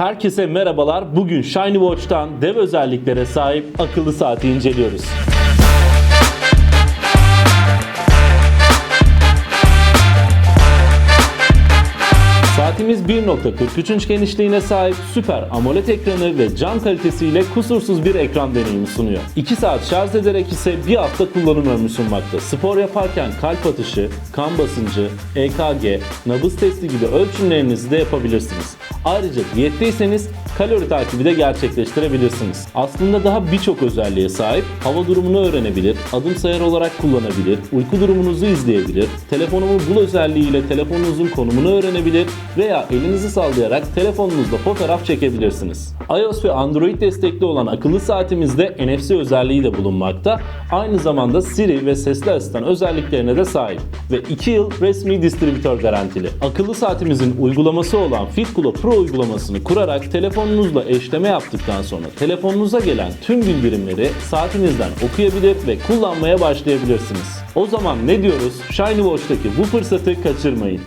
Herkese merhabalar. Bugün Shiny Watch'tan dev özelliklere sahip akıllı saati inceliyoruz. Saatimiz 1.43 inç genişliğine sahip süper AMOLED ekranı ve cam kalitesiyle kusursuz bir ekran deneyimi sunuyor. 2 saat şarj ederek ise bir hafta kullanım ömrü sunmakta. Spor yaparken kalp atışı, kan basıncı, EKG, nabız testi gibi ölçümlerinizi de yapabilirsiniz. Ayrıca diyetteyseniz kalori takibi de gerçekleştirebilirsiniz. Aslında daha birçok özelliğe sahip hava durumunu öğrenebilir, adım sayar olarak kullanabilir, uyku durumunuzu izleyebilir, telefonumu bul özelliğiyle telefonunuzun konumunu öğrenebilir veya elinizi sallayarak telefonunuzla fotoğraf çekebilirsiniz. iOS ve Android destekli olan akıllı saatimizde NFC özelliği de bulunmakta. Aynı zamanda Siri ve sesli asistan özelliklerine de sahip ve 2 yıl resmi distribütör garantili. Akıllı saatimizin uygulaması olan FitClo Pro uygulamasını kurarak telefonunuzla eşleme yaptıktan sonra telefonunuza gelen tüm bildirimleri saatinizden okuyabilir ve kullanmaya başlayabilirsiniz. O zaman ne diyoruz? Shiny Watch'taki bu fırsatı kaçırmayın.